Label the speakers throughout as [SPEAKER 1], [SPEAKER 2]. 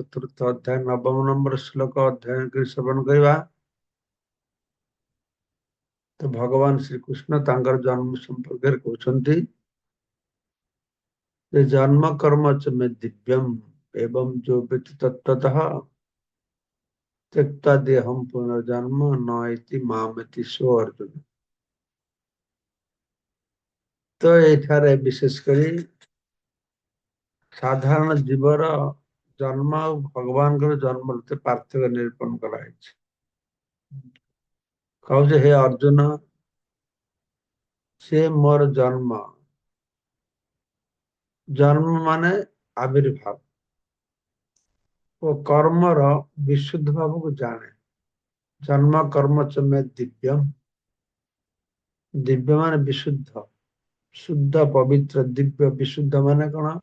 [SPEAKER 1] चतुर्थ अध्याय नवम नंबर श्लोक अध्याय श्रवण करवा तो भगवान श्रीकृष्ण तर जन्म संपर्क कहते जन्म कर्म च मे दिव्यम एवं जो व्यक्ति तत्वतः त्यक्ता देहम पुनर्जन्म न इति मामति सो अर्जुन तो यार विशेषकर साधारण जीवर জন্ম ভগবানଙ୍କର ଜନ୍ମରେ ପାର୍ଥକ୍ୟ ନିରୂପଣ କରାଯାଇଛି କହୁଛି ହେ ଅର୍ଜୁନ ସେ ମୋର ଜନ୍ମ ଜନ୍ମ ମାନେ ଆବିର୍ଭାବ ଓ କର୍ମର ବିଶୁଦ୍ଧ ଭାବକୁ ଜାଣେ ଜନ୍ମ କର୍ମ ଚମେ ଦିବ୍ୟ ଦିବ୍ୟ ମାନେ ବିଶୁଦ୍ଧ ଶୁଦ୍ଧ ପବିତ୍ର ଦିବ୍ୟ ବିଶୁଦ୍ଧ ମାନେ କଣ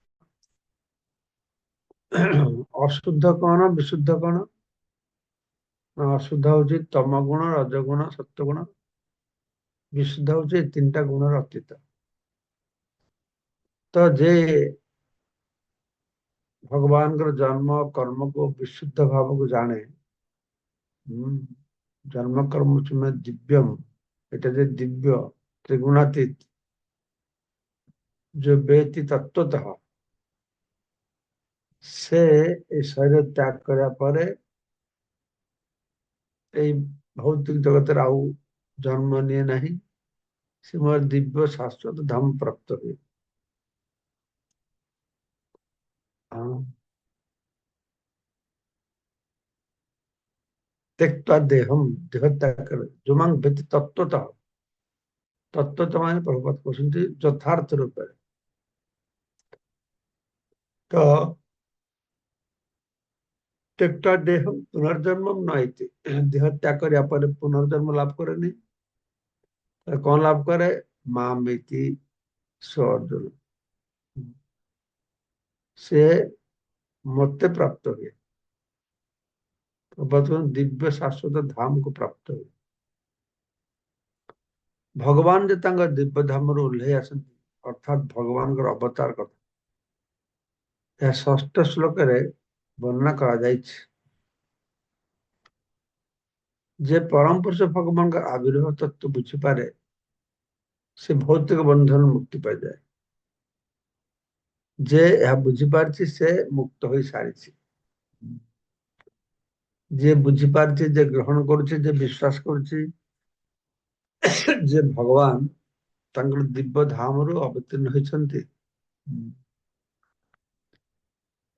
[SPEAKER 1] অশুদ্ধ କ'ଣ ବିଶୁଦ୍ଧ କ'ଣ ଅଶୁଦ୍ଧ ହଉଛି ତମ ଗୁଣ ରଜଗୁଣ ସତ୍ୱଗୁଣ ବିଶୁଦ୍ଧ ହଉଛି ଏ ତିନିଟା ଗୁଣର ଅତୀତ ତ ଯେ ଭଗବାନଙ୍କର ଜନ୍ମ କର୍ମକୁ ବିଶୁଦ୍ଧ ଭାବକୁ ଜାଣେ ଜନ୍ମ କର୍ମ ତୁମେ ଦିବ୍ୟମ এটা যে দিব্য ত্রিগুণাতীত যে বেতি তত্ত্বতଃ সে এই শরীর ত্যাগ করার পরে এই ভৌতিক জগতের আউ জন্ম নিয়ে নাহি সে মোর দিব্য শাশ্বত ধাম প্রাপ্ত হয়ে त्यक्ता देहम देह त्याग कर जुमंग व्यक्ति तत्वता तत्वता মানে প্রভুপাত বলছেন যথার্থ রূপে তো প্রত্যেকটা দেহ পুনর্জন্ম নয় দেহ ত্যাগ করিয়া পরে পুনর্জন্ম লাভ করে নি কন লাভ করে মা মামিতি সর্জন সে মতে প্রাপ্ত হয়ে বর্তমান দিব্য শাশ্বত ধামকে প্রাপ্ত হয়ে ভগবান যে তাঙ্ক দিব্য ধামରୁ ଓହ୍ଲେଇ ଆସନ୍ତି অর্থাৎ ভগবান অবতার কথা ଏହା ଷଷ୍ଠ ଶ୍ଲୋକରେ ବର୍ଣ୍ଣନା କରାଯାଇଛି ଯେ ପରମ ପୁରୁଷ ଭଗବାନଙ୍କ ଆବିର୍ଭାବ ତତ୍ତ୍ୱ ବୁଝିପାରେ ସେ ଭୌତିକ ବନ୍ଧନରୁ ମୁକ୍ତି ପାଇଯାଏ ଯେ ଏହା ବୁଝିପାରିଛି ସେ ମୁକ୍ତ ହୋଇ ସାରିଛି যে বুঝিপারছে যে গ্রহণ করছে যে বিশ্বাস করছে যে ভগবান তাঙ্কর দিব্য ধামরু অবতীর্ণ হয়েছেন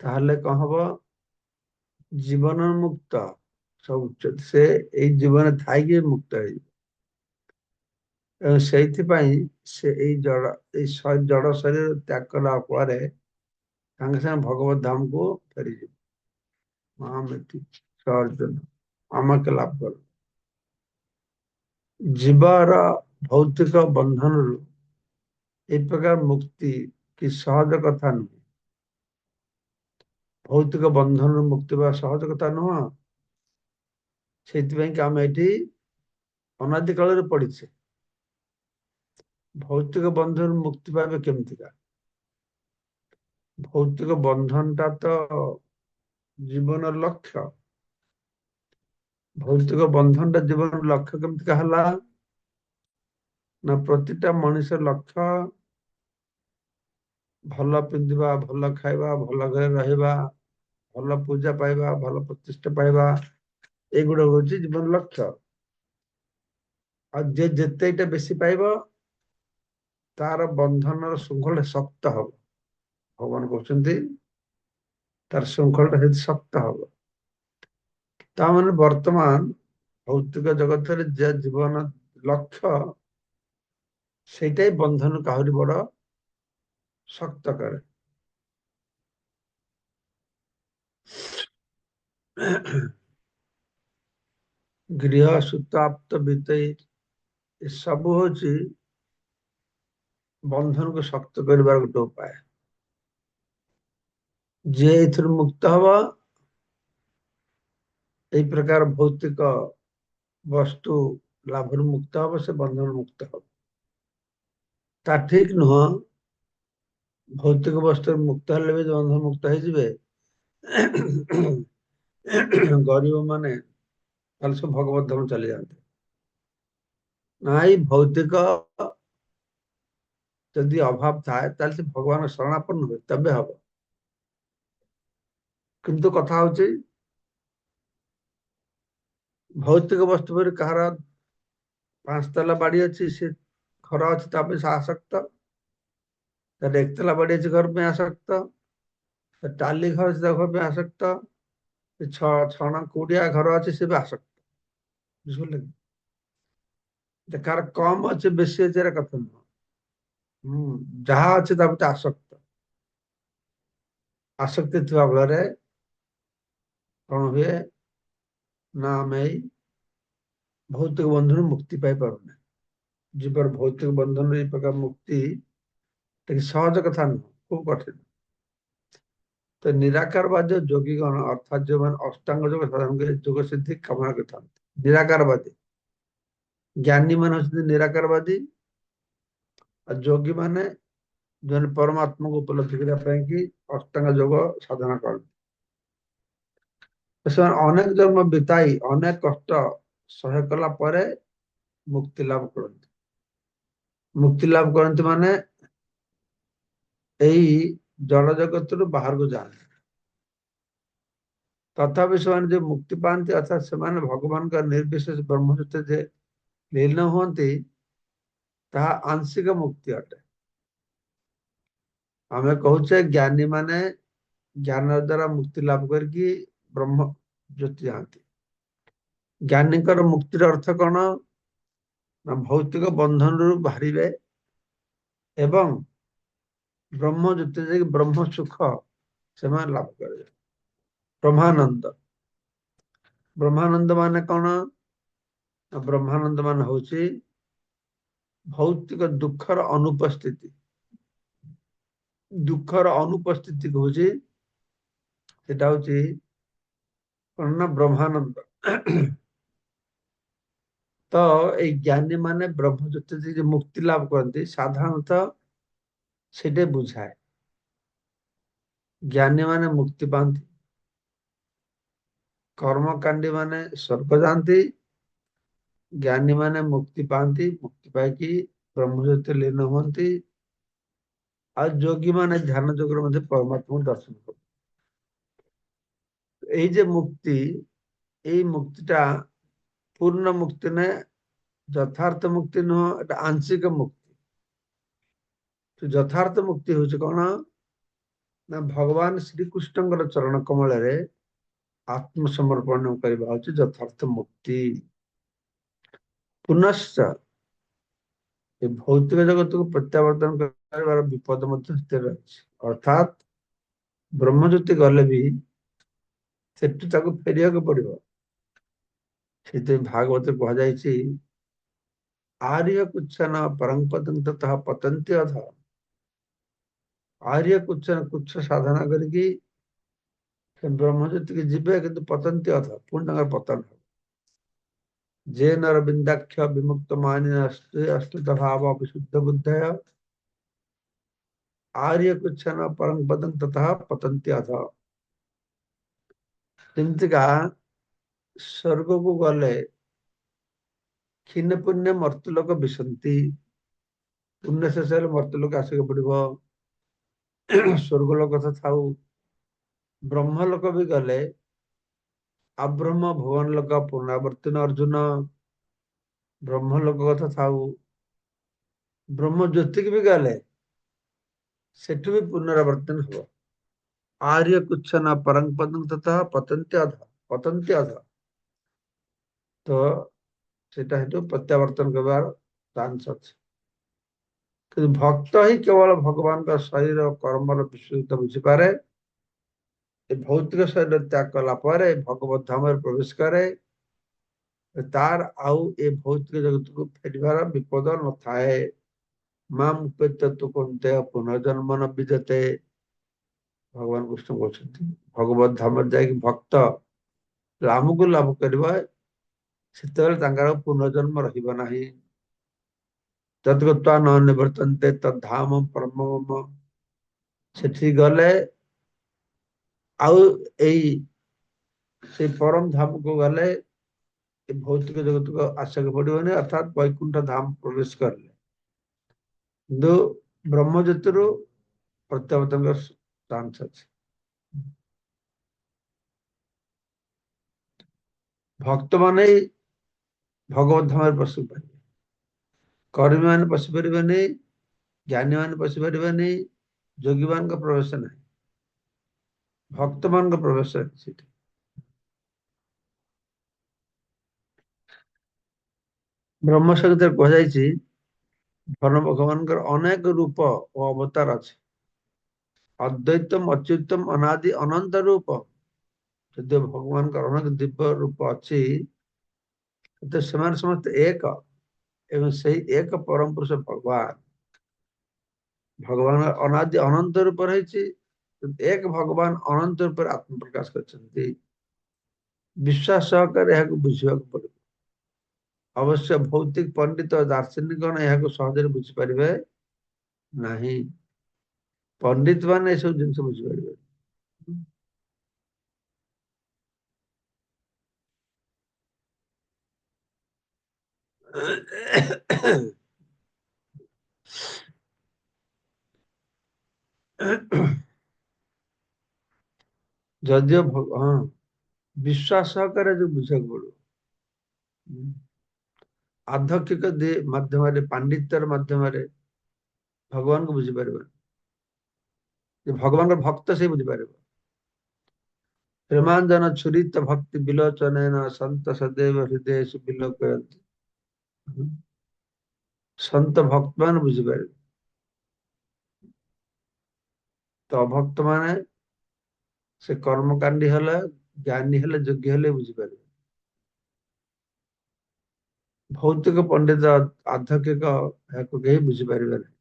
[SPEAKER 1] তাহলে কহব জীবনের মুক্ত সে এই জীবনে থাইকে মুক্ত হয়ে এবং ସେଇଥିପାଇଁ ସେ ଏଇ ଜଡ଼ ଏଇ ଜଡ଼ ଶରୀର ତ୍ୟାଗ କଲା ପରେ ସାଙ୍ଗେ ସାଙ୍ଗେ ଭଗବତ ଧାମକୁ ଫେରିଯିବ ମହାମତି ସହର୍ଜନ আমাকে লাভ କର ଜୀବର ଭୌତିକ ବନ୍ଧନରୁ ଏ ପ୍ରକାର ମୁକ୍ତି କି ସହଜ କଥା ନୁହେଁ ଭୌତିକ ବନ୍ଧନରୁ ମୁକ୍ତି ପାଇବା ସହଜ କଥା ନୁହଁ ସେଇଥିପାଇଁକି ଆମେ ଏଠି ଅନାଦି କାଳରେ ପଢିଛେ ভৌতিক বন্ধনରୁ ମୁକ୍ତି ପାଇବେ କେମିତିକା ভৌতিକ ବନ୍ଧନଟା ତ ଜୀବନର ଲକ୍ଷ୍ୟ ভৌতিକ ବନ୍ଧନଟା ଜୀବନର ଲକ୍ଷ୍ୟ କେମିତିକା ହେଲା ନା ପ୍ରତିଟା ମଣିଷ ଲକ୍ଷ୍ୟ ଭଲ ପିନ୍ଧିବା ଭଲ ଖାଇବା ଭଲ ଘରେ ରହିବା ଭଲ ପୂଜା ପାଇବା ଭଲ ପ୍ରତିଷ୍ଠା ପାଇବା ଏଗୁଡା ହଉଛି ଜୀବନ ଲକ୍ଷ୍ୟ ଆଉ ଯିଏ ଯେତେ ଏଇଟା ବେଶୀ ପାଇବ ତାର ବନ୍ଧନର ଶୃଙ୍ଖଳ ଶକ୍ତ ହବ ଭଗବାନ କହୁଛନ୍ତି ତାର ଶୃଙ୍ଖଳଟା ହେଉଛି ଶକ୍ତ ହବ ତା ମାନେ ବର୍ତ୍ତମାନ ଭୌତିକ ଜଗତରେ ଯେ ଜୀବନ ଲକ୍ଷ୍ୟ ସେଇଟା ହିଁ ବନ୍ଧନ ଆହୁରି ବଡ শক্ত করে গৃহ সুতাপ্ত বিতাই এসব হচ্ছে বন্ধনকে শক্ত করবার গোটে উপায় যে এর মুক্ত হব এই প্রকার ভৌতিক বস্তু লাভর মুক্ত হব সে বন্ধন মুক্ত হব তা ঠিক নহ ভৌতিক বস্তুর মুক্ত হলে ବି দ্বন্দ্বমুক্ত ହେଇଯିବେ ଗରିବମାନେ ତାହେଲେ ସବୁ ଭଗବତ ଧର୍ମ ଚାଲିଯାଆନ୍ତେ ନାଇଁ ଭୌତିକ ଯଦି ଅଭାବ ଥାଏ ତାହେଲେ ସେ ଭଗବାନ ଶରଣାପନ୍ନ ହୁଏ ତେବେ ହବ କିନ୍ତୁ କଥା ହଉଛି ଭୌତିକ ବସ୍ତୁ ଉପରେ କାହାର ପାଞ୍ଚ ତାଲା ବାଡି ଅଛି ସେ ଘର ଅଛି ତା ପାଇଁ ସେ ଆସକ୍ତ तो रेगतला बड़े घर में आ सकता तो टाली घर घर में आ सकता छणा कूड़िया घर अच्छे से भी आ सकता बुझे तो कार कम अच्छे बेस अच्छे कथ नुह जहा अच्छे प्रति आसक्त आसक्ति थोड़ा फल कौन हुए ना आम भौतिक बंधन मुक्ति पाई पारना जीवर भौतिक बंधन ये प्रकार मुक्ति দেখি সহজ কথা নুহ খুব কঠিন তো নিরাকারবাদী যোগীগণ অর্থাৎ যেমন অষ্টাঙ্গ যোগ করে যোগ সিদ্ধি কামনা নিরাকার নিরাকারবাদী জ্ঞানী মানে নিরাকার বাদী আর যোগী মানে ଜଣେ ପରମାତ୍ମାକୁ ଉପଲବ୍ଧି କରିବା ପାଇଁ অষ্টাঙ্গ ଅଷ୍ଟାଙ୍ଗ ଯୋଗ ସାଧନା କରନ୍ତି ସେମାନେ ଅନେକ ଜନ୍ମ ବିତାଇ ଅନେକ କଷ୍ଟ ସହ୍ୟ କଲା ପରେ ମୁକ୍ତି ଲାଭ କରନ୍ତି ମୁକ୍ତି ଲାଭ କରନ୍ତି ମାନେ ଏହି ଜଡ଼ ଜଗତରୁ ବାହାରକୁ ଯାଆନ୍ତି ତଥାପି ସେମାନେ ଯେ ମୁକ୍ତି ପାଆନ୍ତି ଅର୍ଥାତ୍ ସେମାନେ ଭଗବାନଙ୍କ ନିର୍ବିଶେଷ ବ୍ରହ୍ମଯୁକ୍ତ ଯେ ଲୀନ ହୁଅନ୍ତି ତାହା ଆଂଶିକ ମୁକ୍ତି ଅଟେ ଆମେ କହୁଛେ ଜ୍ଞାନୀ ମାନେ ଜ୍ଞାନ ଦ୍ଵାରା ମୁକ୍ତି ଲାଭ କରିକି ବ୍ରହ୍ମ ଜ୍ୟୋତି ଯାଆନ୍ତି ଜ୍ଞାନୀଙ୍କର ମୁକ୍ତିର ଅର୍ଥ କ'ଣ ନା ଭୌତିକ ବନ୍ଧନରୁ ବାହାରିବେ ଏବଂ ବ୍ରହ୍ମ ଯୁକ୍ତି ଯାଇକି ବ୍ରହ୍ମ ସୁଖ ସେମାନେ ଲାଭ କରିବେ ବ୍ରହ୍ମାନନ୍ଦ ବ୍ରହ୍ମାନନ୍ଦ ମାନେ କଣ ବ୍ରହ୍ମାନନ୍ଦ ମାନେ ହଉଛି ଭୌତିକ ଦୁଃଖର ଅନୁପସ୍ଥିତି ଦୁଃଖର ଅନୁପସ୍ଥିତି ହଉଛି ସେଟା ହଉଛି କଣ ନା ବ୍ରହ୍ମାନନ୍ଦ ତ ଏଇ ଜ୍ଞାନୀ ମାନେ ବ୍ରହ୍ମଯୁକ୍ତ ମୁକ୍ତି ଲାଭ କରନ୍ତି ସାଧାରଣତଃ সেটা বুঝায় জ্ঞানী মানে মুক্তি পাঁতি কর্মকাণ্ডী মানে স্বর্গ যাতে জ্ঞানী মানে মুক্তি পাঁতি মুক্তি পাইকি ব্রহ্মজ্যোতি লীন হুঁতি আর যোগী মানে ধ্যান যোগের মধ্যে পরমাত্মা দর্শন করতে এই যে মুক্তি এই মুক্তিটা পূর্ণ মুক্তি নয় যথার্থ মুক্তি নয় এটা আংশিক মুক্তি तो यथार्थ मुक्ति हूँ कौन ना भगवान श्रीकृष्ण चरण कमल आत्मसमर्पण करथार्थ मुक्ति पुनश्च भौतिक जगत को प्रत्यावर्तन कर विपद अर्थात ब्रह्मज्योति गले भी से फेर पड़ो भागवत कह जा आर्य कुछ न परंग पतंत पतंती अधर आर्य कुछ ना कुछ साधना करके ब्रह्मज्योति के जीवे कि तो पतंती अथ पूर्ण पतन जे नर बिंदाक्ष विमुक्त मान अस्तित भाव विशुद्ध बुद्ध आर्य कुछ न परम पतन तथा पतंती अथ का स्वर्ग को गले क्षीण पुण्य मर्तलोक विशंति पुण्य शेष मर्तलोक आसिक पड़ स्वर्ग लोक तो था ब्रह्म लोक भी गले आब्रह्म भगवान लोक पुनरावर्तन अर्जुन ब्रह्म लोक कथ था ब्रह्म ज्योति भी गले से भी पुनरावर्तन हो आर्य कुछ न परंग पदंग तथा पतंत अध पतंत तो सेठा है प्रत्यावर्तन कर चांस अच्छे କିନ୍ତୁ ଭକ୍ତ ହିଁ କେବଳ ଭଗବାନଙ୍କ ଶରୀର କର୍ମର ବିଶୁଦ୍ଧ ବୁଝିପାରେ ଏ ଭୌତିକ ଶରୀର ତ୍ୟାଗ କଲା ପରେ ଭଗବତ ଧାମରେ ପ୍ରବେଶ କରେ ତାର ଆଉ ଏ ଭୌତିକ ଜଗତକୁ ଫେରିବାର ବିପଦ ନଥାଏ ମା ମୁପେତ ତୁ କନ୍ତେ ପୁନର୍ଜନ୍ମ ନ ବିଜତେ ଭଗବାନ କୃଷ୍ଣ କହୁଛନ୍ତି ଭଗବତ ଧାମରେ ଯାଇକି ଭକ୍ତ ରାମକୁ ଲାଭ କରିବ ସେତେବେଳେ ତାଙ୍କର ପୁନର୍ଜନ୍ମ ରହିବ ନାହିଁ ତଦ୍ଗତ୍ୱା ନ ନିବର୍ତ୍ତନ୍ତେ ତଦ୍ଧାମ ପରମ ସେଠି ଗଲେ ଆଉ ଏଇ ସେ ପରମ ଧାମକୁ ଗଲେ ଏ ଭୌତିକ ଜଗତକୁ ଆସିବାକୁ ପଡିବନି ଅର୍ଥାତ୍ ବୈକୁଣ୍ଠ ଧାମ ପ୍ରବେଶ କରିଲେ କିନ୍ତୁ ବ୍ରହ୍ମଜ୍ୟୋତିରୁ ପ୍ରତ୍ୟାବର୍ତ୍ତନର ଚାନ୍ସ ଅଛି ଭକ୍ତମାନେ ଭଗବତ ଧାମରେ ପ୍ରବେଶ ପାଇବେ କର୍ମୀମାନେ ପଶିପାରିବେ ନାହିଁ ଜ୍ଞାନୀମାନେ ପଶିପାରିବେ ନାହିଁ ଯୋଗୀମାନଙ୍କ ପ୍ରବେଶ ନାହିଁ ଭକ୍ତମାନଙ୍କ ପ୍ରବେଶ ଅଛି ସେଠି ବ୍ରହ୍ମ ସଂହିତାରେ କୁହାଯାଇଛି ଭଗବାନଙ୍କର ଅନେକ ରୂପ ଓ ଅବତାର ଅଛି ଅଦ୍ୱୈତମ ଅଚ୍ୟୁତମ ଅନାଦି ଅନନ୍ତ ରୂପ ଯଦିଓ ଭଗବାନଙ୍କର ଅନେକ ଦିବ୍ୟ ରୂପ ଅଛି ତ ସେମାନେ ସମସ୍ତେ ଏକ एवं सही एक परम पुरुष भगवान भगवान अनादि अनंत रूप रही एक भगवान अनंत रूप आत्म प्रकाश कर विश्वास सहकार बुझा पड़े अवश्य भौतिक पंडित और दार्शनिक गण यह सहजे बुझीपारे ना पंडित मान सब जिन बुझे ଯଦିଓ ହଁ ବିଶ୍ୱାସ ସହକାରେ ଯୋଉ ବୁଝିବାକୁ ପଡିବ ଆଧ୍ୟକ୍ଷିକ ମାଧ୍ୟମରେ ପାଣ୍ଡିତ୍ୟର ମାଧ୍ୟମରେ ଭଗବାନଙ୍କୁ ବୁଝିପାରିବନି ଯେ ଭଗବାନଙ୍କର ଭକ୍ତ ସେ ବୁଝିପାରିବ ପ୍ରେମାଞ୍ଜନ ଛୁରିତ ଭକ୍ତି ବିଲୋଚନ ସନ୍ତ ସदैବ ହୃଦୟ ବିଲୋକନ୍ତି সন্ত ভক্তমান পারে তো অভক্ত মানে সে কর্মকাণ্ডী হলে জ্ঞানী হলে যোগ্য হলে বুঝিপারে ভৌতিক পণ্ডিত ଆଧ୍ୟକ୍ଷିକ ଏହାକୁ କେହି ବୁଝିପାରିବେ ନାହିଁ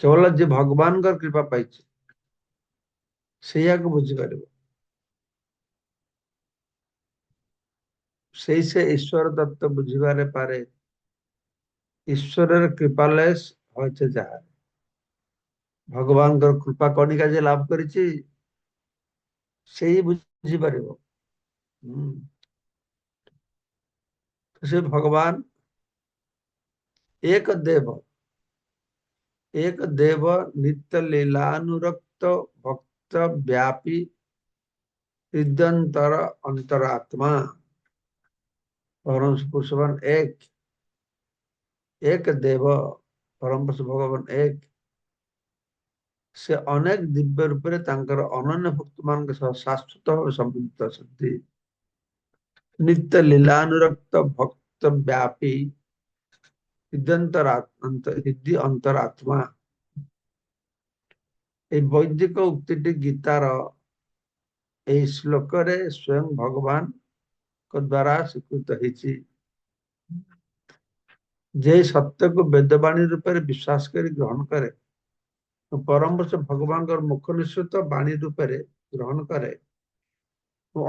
[SPEAKER 1] କେବଳ ଯିଏ ଭଗବାନଙ୍କର କୃପା ପାଇଛି ସେଇଆକୁ ବୁଝିପାରିବ ସେଇ ସେ ଈଶ୍ୱର ତତ୍ତ୍ୱ ବୁଝିବାରେ ପାରେ ঈশ্বরের কৃপালেস হয়েছে যাহার ভগবানଙ୍କର କୃପା କଣିକା ଯେ ଲାଭ କରିଛି ସେଇ ବୁଝିପାରିବ ସେ ଭଗବାନ ଏକ ଦେବ ଏକ ଦେବ ନିତ୍ୟ ଲୀଲାନୁରକ୍ତ ଭକ୍ତ ବ୍ୟାପୀ ହୃଦୟନ୍ତର ଅନ୍ତରାତ୍ମା পরম পুরুষবান এক এক দেব পরম পুরুষ ভগবান এক ସେ ଅନେକ ଦିବ୍ୟ ରୂପରେ ତାଙ୍କର ଅନନ୍ୟ ଭକ୍ତ ମାନଙ୍କ ସହ ଶାଶ୍ୱତ ଭାବେ ସମ୍ପୃକ୍ତ ଅଛନ୍ତି ନିତ୍ୟ ଲୀଳାନୁରକ୍ତ ଭକ୍ତ ବ୍ୟାପୀ ହୃଦି ଅନ୍ତରାତ୍ମା ଏଇ ବୈଦିକ ଉକ୍ତିଟି ଗୀତାର ଏହି ଶ୍ଲୋକରେ ସ୍ଵୟଂ ଭଗବାନ ଦ୍ୱାରା ସ୍ୱୀକୃତ ହେଇଛି ଯେ ସତ୍ୟକୁ ବେଦବାଣୀ ରୂପରେ ବିଶ୍ୱାସ କରି ଗ୍ରହଣ କରେ ପରମବର୍ଷ ଭଗବାନଙ୍କର ମୁଖ ନିଶ୍ଚିତ ବାଣୀ ରୂପରେ ଗ୍ରହଣ କରେ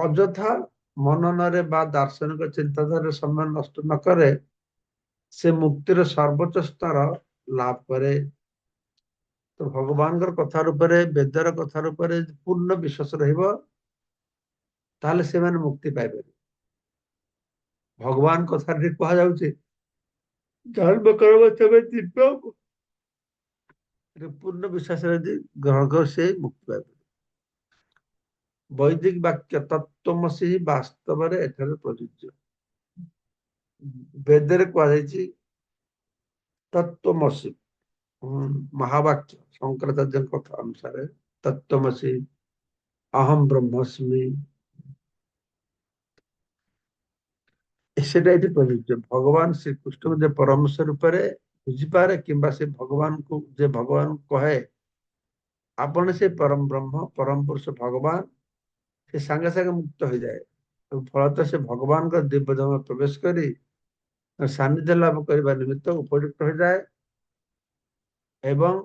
[SPEAKER 1] ଅଯଥା ମନନରେ ବା ଦାର୍ଶନିକ ଚିନ୍ତାଧାରାରେ ସମୟ ନଷ୍ଟ ନ କରେ ସେ ମୁକ୍ତିର ସର୍ବୋଚ୍ଚ ସ୍ତର ଲାଭ କରେ ତ ଭଗବାନଙ୍କର କଥା ରୂପରେ ବେଦର କଥା ରୂପରେ ପୂର୍ଣ୍ଣ ବିଶ୍ୱାସ ରହିବ ତାହେଲେ ସେମାନେ ମୁକ୍ତି ପାଇପାରିବେ ভগবান କଥାରେ କୁହାଯାଉଛି ଧର୍ମ କର୍ମ ତେବେ ଦିବ୍ୟ ପୂର୍ଣ୍ଣ ବିଶ୍ୱାସରେ ଗ୍ରହଣ କର ସେ ମୁକ୍ତି ପାଇବ ବୈଦିକ ବାକ୍ୟ ତତ୍ଵମସି ବାସ୍ତବରେ ଏଠାରେ ପ୍ରଯୁଜ୍ୟ ବେଦରେ କୁହାଯାଇଛି ତତ୍ଵମସି ମହାବାକ୍ୟ ଶଙ୍କରାଚାର୍ଯ୍ୟଙ୍କ କଥା ଅନୁସାରେ ତତ୍ଵମସି ଅହମ ବ୍ରହ୍ମସ୍ମି ସେଟା ଏଠି ପ୍ରଯୁଜ୍ୟ ଭଗବାନ ଶ୍ରୀକୃଷ୍ଣଙ୍କୁ ଯେ ପରମେଶ୍ୱର ରୂପରେ ବୁଝିପାରେ କିମ୍ବା ସେ ଭଗବାନଙ୍କୁ ଯେ ଭଗବାନ କହେ ଆପଣ ସେ ପରମ ବ୍ରହ୍ମ ପରମ ପୁରୁଷ ଭଗବାନ ସେ ସାଙ୍ଗେ ସାଙ୍ଗେ ମୁକ୍ତ ହୋଇଯାଏ ଫଳତଃ ସେ ଭଗବାନଙ୍କ ଦିବ୍ୟ ଧାମ ପ୍ରବେଶ କରି ସାନ୍ନିଧ୍ୟ ଲାଭ କରିବା ନିମିତ୍ତ ଉପଯୁକ୍ତ ହୋଇଯାଏ ଏବଂ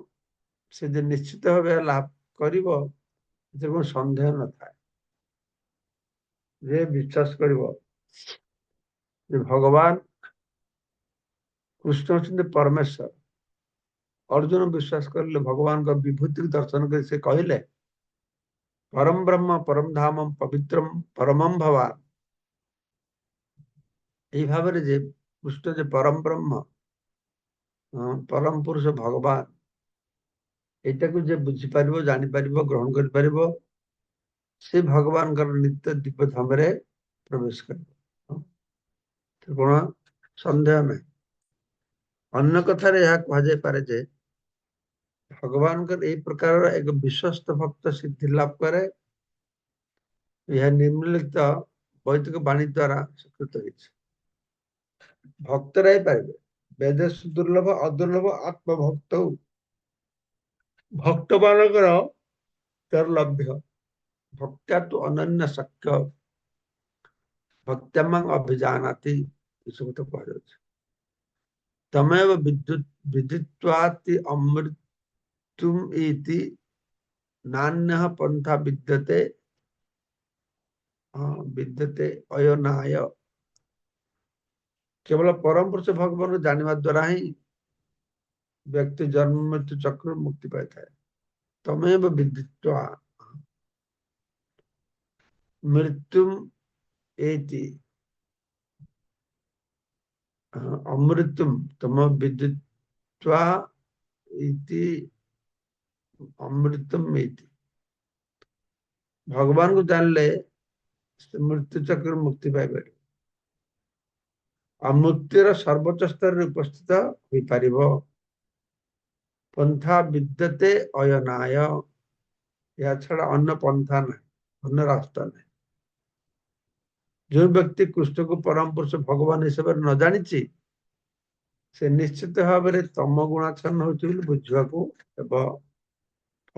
[SPEAKER 1] ସେ ଯେ ନିଶ୍ଚିତ ଭାବେ ଲାଭ କରିବ ସେଥିରେ କୌଣସି ସନ୍ଦେହ ନଥାଏ ଯେ ବିଶ୍ୱାସ କରିବ যে ভগবান কৃষ্ণ হচ্ছেন পরমেশ্বর অর্জুন বিশ্বাস করলে ভগবানଙ୍କ বিভূতি দর্শন କରି ସେ କହିଲେ পরম ব্রহ্ম পরম ধামম পবিত্রম পরমম ভবান এই ভাবে যে কৃষ্ণ যে পরম ব্রহ্ম পরম পুরুষ ভগবান ଏଇଟାକୁ ଯେ ବୁଝିପାରିବ ଜାଣିପାରିବ ଗ୍ରହଣ କରିପାରିବ ସେ ଭଗବାନଙ୍କର ନିତ୍ୟ ଦୀପ ଧାମରେ ପ୍ରବେଶ କରିବ ସନ୍ଦେହ સંદેહમય ଅନ୍ୟ କଥାରେ ଏହା କୁହାଯାଇପାରେ ଯେ ଭଗବାନଙ୍କର ଏହି ପ୍ରକାରର ଏକ ବିଶ୍ୱସ୍ତ ଭକ୍ତ ସିଦ୍ଧି ଲାଭ କରେ ଏହା ନିମ୍ନଲିଖିତ ବୈଦିକ ବାଣୀ ଦ୍ଵାରା ସ୍ୱୀକୃତ ହେଇଛି ଭକ୍ତ ରହିପାରିବେ ବେଦେଶ ଦୁର୍ଲଭ ଅଦୁର୍ଲଭ ଆତ୍ମଭକ୍ତ ଭକ୍ତମାନଙ୍କର ଦୁର୍ଲଭ୍ୟ ଭକ୍ତ୍ୟା ତୁ ଅନନ୍ୟ ଶକ୍ୟ ଭକ୍ତ୍ୟମାଂ ଅଭିଯାନାତି సుగత పాడవచ్చు తమేవ విద్యుత్ విదిత్వాతి అమృతం विद्यते अयनाय केवल परम पुरुष भगवान जानवा द्वारा ही व्यक्ति जन्म मृत्यु चक्र मुक्ति पाई है तमेव विद्युत्व मृत्युम ଅମୃତମ ତମ ବିଦ୍ୟୁତ୍ଵା ଅମୃତମ ଇତି ଭଗବାନଙ୍କୁ ଜାଣିଲେ ମୃତ୍ୟୁ ଚକ୍ର ମୁକ୍ତି ପାଇପାରିବ ଆଉ ମୃତ୍ୟୁର ସର୍ବୋଚ୍ଚ ସ୍ତରରେ ଉପସ୍ଥିତ ହୋଇପାରିବ ପନ୍ଥା ବିଦ୍ୟତେ ଅୟନାୟ ଏହା ଛଡା ଅନ୍ୟ ପନ୍ଥା ନାହିଁ ଅନ୍ୟ ରାସ୍ତା ନାହିଁ ଯେଉଁ ବ୍ୟକ୍ତି କୃଷ୍ଣକୁ ପରମ ପୁରୁଷ ଭଗବାନ ହିସାବରେ ନ ଜାଣିଛି ସେ ନିଶ୍ଚିତ ଭାବରେ ତମ ଗୁଣାଚ୍ଛନ୍ନ ହଉଛି ବୋଲି ବୁଝିବାକୁ ହେବ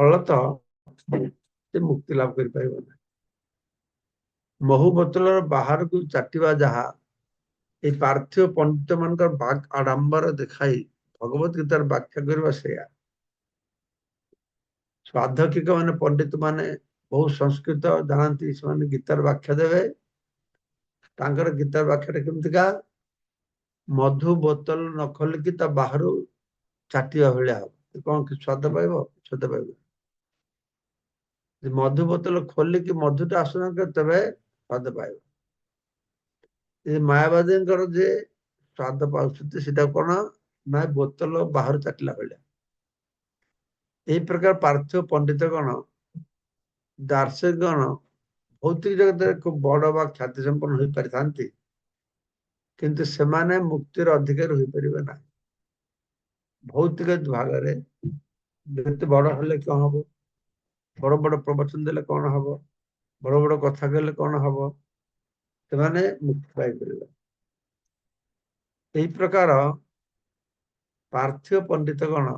[SPEAKER 1] ଫଳତଃ ସେ ମୁକ୍ତି ଲାଭ କରିପାରିବ ନାହିଁ ମହୁ ବୋତଲର ବାହାରକୁ ଚାଟିବା ଯାହା ଏଇ ପାର୍ଥିବ ପଣ୍ଡିତ ମାନଙ୍କର ଆଡମ୍ବର ଦେଖାଇ ଭଗବତ ଗୀତାର ବ୍ୟାଖ୍ୟା କରିବା ସେୟା ସ୍ୱାଧକିକ ମାନେ ପଣ୍ଡିତ ମାନେ ବହୁତ ସଂସ୍କୃତ ଜାଣନ୍ତି ସେମାନେ ଗୀତାର ବ୍ୟାଖ୍ୟା ଦେବେ ତାଙ୍କର ଗୀତା ବ୍ୟାଖ୍ୟାଟା କେମିତିକା ମଧୁ ବୋତଲ ନ ଖୋଲିକି ତା ବାହାରୁ ଚାଟିବା ଭଳିଆ ହବ କଣ ସ୍ୱାଦ ପାଇବ ସ୍ୱାଦ ପାଇବ ମଧୁ ବୋତଲ ଖୋଲିକି ମଧୁଟା ଆସନ ତେବେ ସ୍ୱାଦ ପାଇବ ମାୟାବାଦୀଙ୍କର ଯେ ସ୍ୱାଦ ପାଉଛନ୍ତି ସେଟା କଣ ନା ବୋତଲ ବାହାରୁ ଚାଟିଲା ଭଳିଆ ଏହି ପ୍ରକାର ପାର୍ଥିବ ଦାର୍ଶନିକ ଦାର୍ଶନିକଗଣ ভৌতিକ ଜଗତରେ ଖୁବ ବଡ ବା ଖ୍ୟାତି ସମ୍ପନ୍ନ ହୋଇପାରିଥାନ୍ତି କିନ୍ତୁ ସେମାନେ ମୁକ୍ତିର ଅଧିକାରୀ ହୋଇପାରିବେ ନାହିଁ ଭୌତିକ ଭାଗରେ ଯେତେ ବଡ ହେଲେ କଣ ହବ ବଡ ବଡ ପ୍ରବଚନ ଦେଲେ କଣ ହବ ବଡ ବଡ କଥା କହିଲେ କଣ ହବ ସେମାନେ ମୁକ୍ତି ପାଇପାରିବେ ଏହି ପ୍ରକାର ପାର୍ଥିବ ପଣ୍ଡିତଗଣ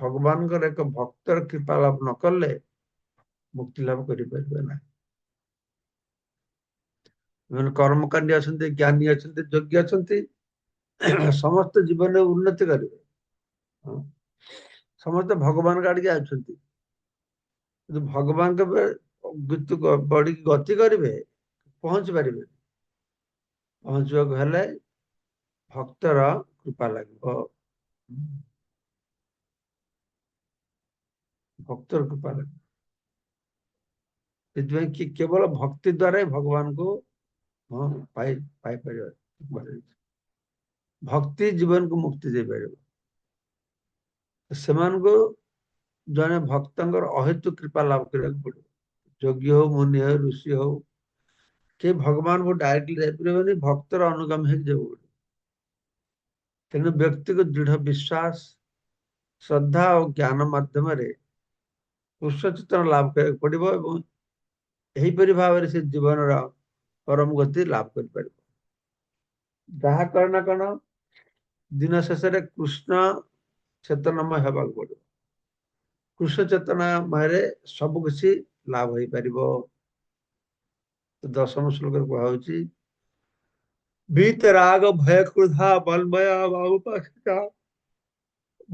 [SPEAKER 1] ଭଗବାନଙ୍କର ଏକ ଭକ୍ତର କୃପା ଲାଭ ନ କଲେ ମୁକ୍ତି ଲାଭ କରିପାରିବେ ନାହିଁ ଏମାନେ କର୍ମକାଣ୍ଡୀ ଅଛନ୍ତି ଜ୍ଞାନୀ ଅଛନ୍ତି ଯୋଗ୍ୟ ଅଛନ୍ତି ସମସ୍ତ ଜୀବନରେ ଉନ୍ନତି କରିବେ ସମସ୍ତେ ଭଗବାନଙ୍କ ଆଡିକି ଆସୁଛନ୍ତି କିନ୍ତୁ ଭଗବାନଙ୍କ ବଢିକି ଗତି କରିବେ ପହଞ୍ଚି ପାରିବେ ପହଞ୍ଚିବାକୁ ହେଲେ ଭକ୍ତର କୃପା ଲାଗିବ ଭକ୍ତର କୃପା ଲାଗିବ ସେଥିପାଇଁ କି କେବଳ ଭକ୍ତି ଦ୍ଵାରା ଭଗବାନଙ୍କୁ हाँ भक्ति जीवन को मुक्ति दे पार से जन भक्त अहेतु कृपा लाभ करने को पड़ो योग्य हो मुनि हो ऋषि हो कि भगवान को डायरेक्टली जापरबे भक्तर अनुगम है तेणु व्यक्ति को दृढ़ विश्वास श्रद्धा और ज्ञान मध्यम उच्च चेतन लाभ करने को पड़ोपरी भाव से जीवन रहा পরম গতি লাভ କରିପାରିବ ଯାହା କର ନା କଣ ଦିନ ଶେଷରେ କୃଷ୍ଣ ଚେତନମୟ ହେବାକୁ ପଡିବ କୃଷ୍ଣ ଚେତନାମୟରେ ସବୁ କିଛି ଲାଭ ହେଇପାରିବ ଦଶମ ଶ୍ଲୋକରେ କୁହାହଉଛି ବିତ ରାଗ ଭୟ କ୍ରୋଧା ବଲମୟ ବାବୁପାକ୍ଷିକା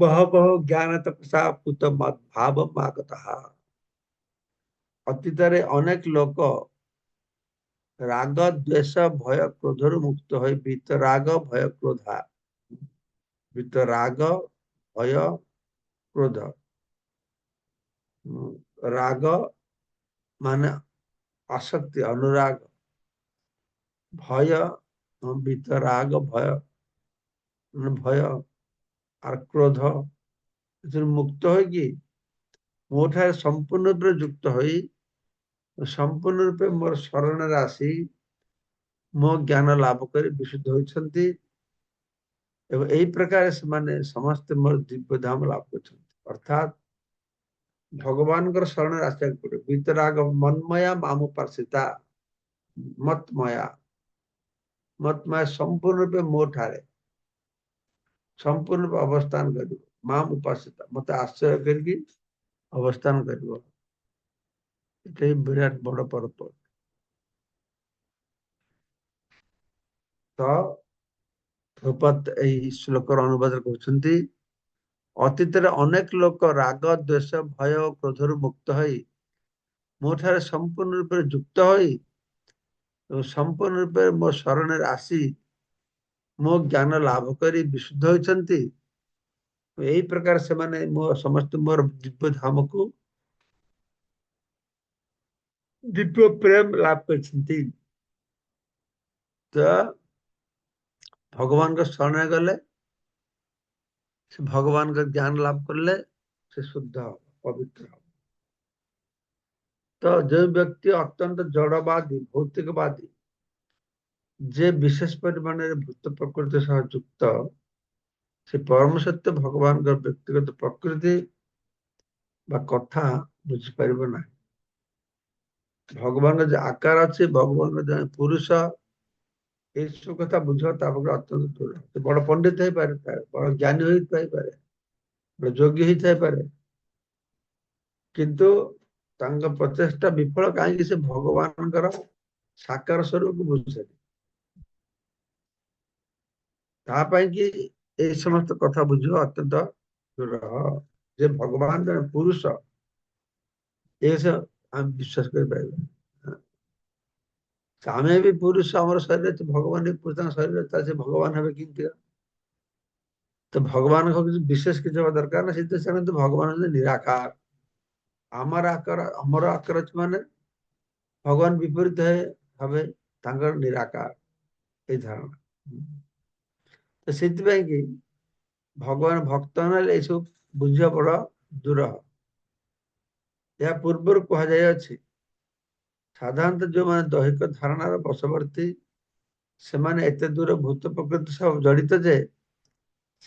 [SPEAKER 1] ବହବହ ଜ୍ଞାନ ତପସା ପୂତ ଭାବ ମାଗତଃ ଅତୀତରେ ଅନେକ ଲୋକ ରାଗ ଦ୍ୱେଷ ଭୟ କ୍ରୋଧରୁ ମୁକ୍ତ ହୋଇ ବିତରାଗ ଭୟ କ୍ରୋଧା ବିତରାଗ ଭୟ କ୍ରୋଧ ରାଗ ମାନେ ଆସକ୍ତି ଅନୁରାଗ ଭୟ ବିତରାଗ ଭୟ ମାନେ ଭୟ আর ক্রোধ এଥିରୁ মুক্ত ହୋଇକି ମୋ ଠାରେ ସମ୍ପୂର୍ଣ୍ଣ ରୂପେ ଯୁକ୍ତ ହୋଇ ସମ୍ପୂର୍ଣ୍ଣ ରୂପେ ଶରଣରେ ଆସି ମୋ ଜ୍ଞାନ ଲାଭ କରି ବିଶୁଦ୍ଧ ହୋଇଛନ୍ତି ଏବଂ ଏହି ପ୍ରକାର ସେମାନେ ସମସ୍ତେ ମୋର ଦିବ୍ୟ ଧାମ ଲାଭ କରିଛନ୍ତି ଅର୍ଥାତ୍ ଭଗବାନଙ୍କର ଶରଣରେ ଆସିବାକୁ ପଡିବ ବିତରାଗ ମନ୍ମୟା ମାମୁ ପାର୍ସିତା ମତମୟା ମତମୟା ସମ୍ପୂର୍ଣ୍ଣ ରୂପେ ମୋ ଠାରେ ସମ୍ପୂର୍ଣ୍ଣ ରୂପେ ଅବସ୍ଥାନ କରିବ ମାମ ଉପାସିତା ମତେ ଆଶ୍ରୟ କରିକି ଅବସ୍ଥାନ କରିବ এটাই বিরাট বড় পরপর ତ ପ୍ରପାତ ଏହି ଶ୍ଲୋକର ଅନୁବାଦ କରୁଛନ୍ତି ଅତୀତରେ ଅନେକ ଲୋକ ରାଗ ଦ୍ୱେଷ ଭୟ ଓ କ୍ରୋଧରୁ ମୁକ୍ତ ହୋଇ ମୋ ଠାରେ ସମ୍ପୂର୍ଣ୍ଣ ରୂପରେ ଯୁକ୍ତ ହୋଇ ଏବଂ ସମ୍ପୂର୍ଣ୍ଣ ରୂପରେ ମୋ ଶରଣରେ ଆସି ମୋ ଜ୍ଞାନ ଲାଭ କରି ବିଶୁଦ୍ଧ ହୋଇଛନ୍ତି ଏହି ପ୍ରକାର ସେମାନେ ମୋ ସମସ୍ତ ମୋର ଦିବ୍ୟ ଧାମକୁ de প্রেম লাভ করেছেন তিনি তো ভগবানকে স্মরণে গেলে সে ভগবানকে জ্ঞান লাভ করলে সে শুদ্ধ হবে পবিত্র হবে তো যে ব্যক্তি অত্যন্ত জড়বাদী ভৌতিকবাদী যে বিশেষ পরিমাণের ভূত প্রকৃতি সহ যুক্ত সে পরম সত্য ভগবানଙ୍କର ব্যক্তিগত প্রকৃতি বা কথা বুঝিପାରିব ନାହିଁ ভগবানର ଯେ ଆକାର ଅଛି ଭଗବାନର ଜଣେ ପୁରୁଷ ଏସବୁ କଥା ବୁଝିବା ତା ପାଖରେ ଅତ୍ୟନ୍ତ ଦୂର ସେ ବଡ ପଣ୍ଡିତ ହେଇପାରେ ବଡ ଜ୍ଞାନୀ ହୋଇଥାଇପାରେ ବଡ ଯୋଗୀ ହେଇଥାଇପାରେ କିନ୍ତୁ ତାଙ୍କ ପ୍ରଚେଷ୍ଟା ବିଫଳ କାହିଁକି ସେ ଭଗବାନଙ୍କର ସାକାର ସ୍ୱରୂପକୁ ବୁଝୁଛନ୍ତି ତା ପାଇଁ କି ଏ ସମସ୍ତ କଥା ବୁଝିବା ଅତ୍ୟନ୍ତ ଦୂର ଯେ ଭଗବାନ ଜଣେ ପୁରୁଷ ଏ আমি বিশ্বাস করি বাইবেল ଆମେ ବି ପୁରୁଷ ଆମର ଶରୀର ଅଛି ଭଗବାନ ବି ପୁରୁଷ ତାଙ୍କ ଶରୀର ତା ସେ ଭଗବାନ ହେବେ କେମିତି ତ ଭଗବାନଙ୍କ କିଛି ବିଶେଷ କିଛି ହେବା ଦରକାର ନା ସେଥିପାଇଁ ସେମାନେ ଭଗବାନ ହେଉଛନ୍ତି ନିରାକାର ଆମର ଆକାର ଆମର ଆକାର ଅଛି ମାନେ ଭଗବାନ ବିପରୀତ ଭାବେ ତାଙ୍କର ନିରାକାର ଏଇ ଧାରଣା ତ ସେଥିପାଇଁ କି ଭଗବାନ ଭକ୍ତ ନହେଲେ ଏସବୁ ବୁଝିବା ବଡ ଦୂର ଏହା ପୂର୍ବରୁ କୁହାଯାଇଅଛି ସାଧାରଣତଃ ଯେଉଁମାନେ ଦୈହିକ ଧାରଣାର ବଶବର୍ତ୍ତୀ ସେମାନେ ଏତେ ଦୂର ଭୂତ ପ୍ରକୃତି ସହ ଜଡ଼ିତ ଯେ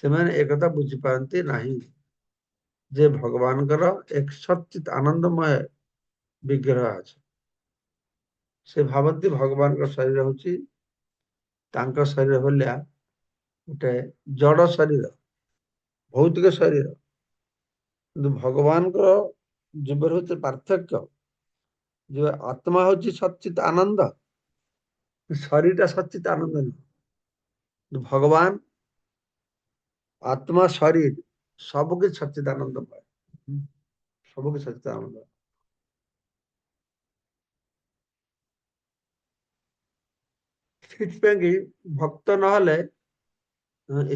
[SPEAKER 1] ସେମାନେ ଏକଥା ବୁଝିପାରନ୍ତି ନାହିଁ ଯେ ଭଗବାନଙ୍କର ଏକ ସଚିତ ଆନନ୍ଦମୟ ବିଗ୍ରହ ଅଛି ସେ ଭାବନ୍ତି ଭଗବାନଙ୍କ ଶରୀର ହେଉଛି ତାଙ୍କ ଶରୀର ଭଳିଆ ଗୋଟେ ଜଡ଼ ଶରୀର ଭୌତିକ ଶରୀର କିନ୍ତୁ ଭଗବାନଙ୍କର ଯୁବର ହଉଛି ପାର୍ଥକ୍ୟ ଯେ ଆତ୍ମା ହଉଛି ସଚିତ ଆନନ୍ଦ ଶରୀରଟା ସଚିତ ଆନନ୍ଦ ନୁହଁ ଭଗବାନ ଆତ୍ମା ଶରୀର ସବୁକିଛି ସଚିତ ଆନନ୍ଦ ପାଏ ସବୁକିଛି ସଚିତ ଆନନ୍ଦ ସେଥିପାଇଁ କି ଭକ୍ତ ନହେଲେ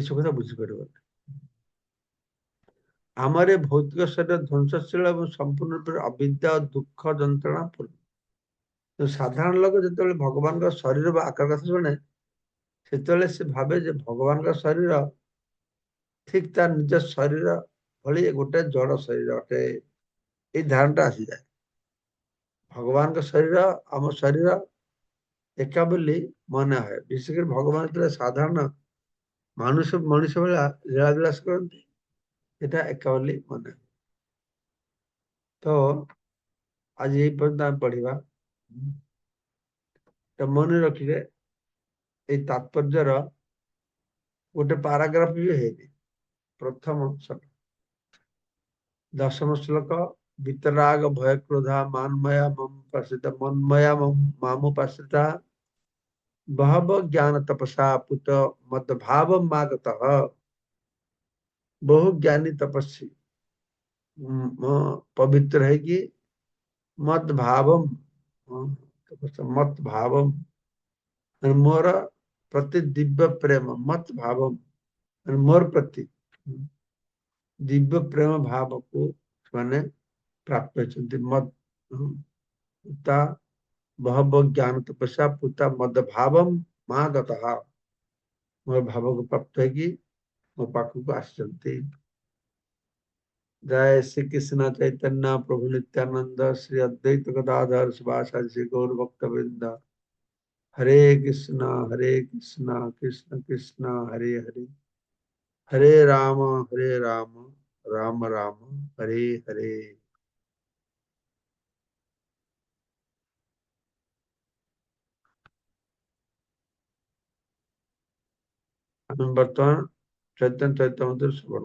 [SPEAKER 1] ଏସବୁ କଥା ବୁଝିପାରିବନି ଆମର ଭୌତିକ ଶରୀର ଧ୍ୱଂସଶୀଳ ଏବଂ ସମ୍ପୂର୍ଣ୍ଣ ରୂପରେ ଅବିଦ୍ୟା ଦୁଃଖ ଯନ୍ତ୍ରଣା ପୂର୍ଣ୍ଣ ସାଧାରଣ ଲୋକ ଯେତେବେଳେ ଭଗବାନଙ୍କ ଶରୀର ବା ଆକାର କଥା ଶୁଣେ ସେତେବେଳେ ସେ ଭାବେ ଯେ ଭଗବାନଙ୍କ ଶରୀର ଠିକ ତା ନିଜ ଶରୀର ଭଳି ଗୋଟେ ଜଡ଼ ଶରୀର ଅଟେ ଏଇ ଧାରଣାଟା ଆସିଯାଏ ଭଗବାନଙ୍କ ଶରୀର ଆମ ଶରୀର ଏକା ବୋଲି ମନେ ହୁଏ ବିଶେଷ କରି ଭଗବାନ ଯେତେବେଳେ ସାଧାରଣ ମାନୁଷ ମଣିଷ ଭଳିଆ ଲୀଳା ବିଳାସ କରନ୍ତି এটা ଏକାବଲି ମନେ ତ ଆଜି ଏଇ ପର୍ଯ୍ୟନ୍ତ ଆମେ ପଢିବା ତ ମନେ ରଖିବେ ଏଇ ତାତ୍ପର୍ଯ୍ୟର ଗୋଟେ ପାରାଗ୍ରାଫ ବି ହେଇନି ପ୍ରଥମ ଶ୍ଲୋକ ଦଶମ ଶ୍ଲୋକ ବିତରାଗ ଭୟ କ୍ରୋଧା ମାନମୟା ମମୁପାସିତା ମନ୍ମୟା ମାମୁପାସିତା ବହବ ଜ୍ଞାନ ତପସା ପୁତ ମଦଭାବ ମାଗତଃ बहु ज्ञानी तपस्वी पवित्र है कि मत भावम मत भावम मोर प्रति दिव्य प्रेम मत भावम मोर प्रति दिव्य प्रेम भाव को मैंने प्राप्त होती पुता ज्ञान तपस्या पुता मद भावम माँ दता मोर भाव को प्राप्त है कि उपाकुपाश्चलते जय श्री कृष्ण चैतन्य प्रभु नित्यानंद श्री अद्वैत गदाधर सुभाषा श्री गौर भक्तवृंद हरे कृष्णा हरे कृष्णा कृष्ण कृष्णा हरे हरे हरे राम हरे राम राम राम हरे हरे वर्तमान চৈতন্য চৈতন্য শ্রবণ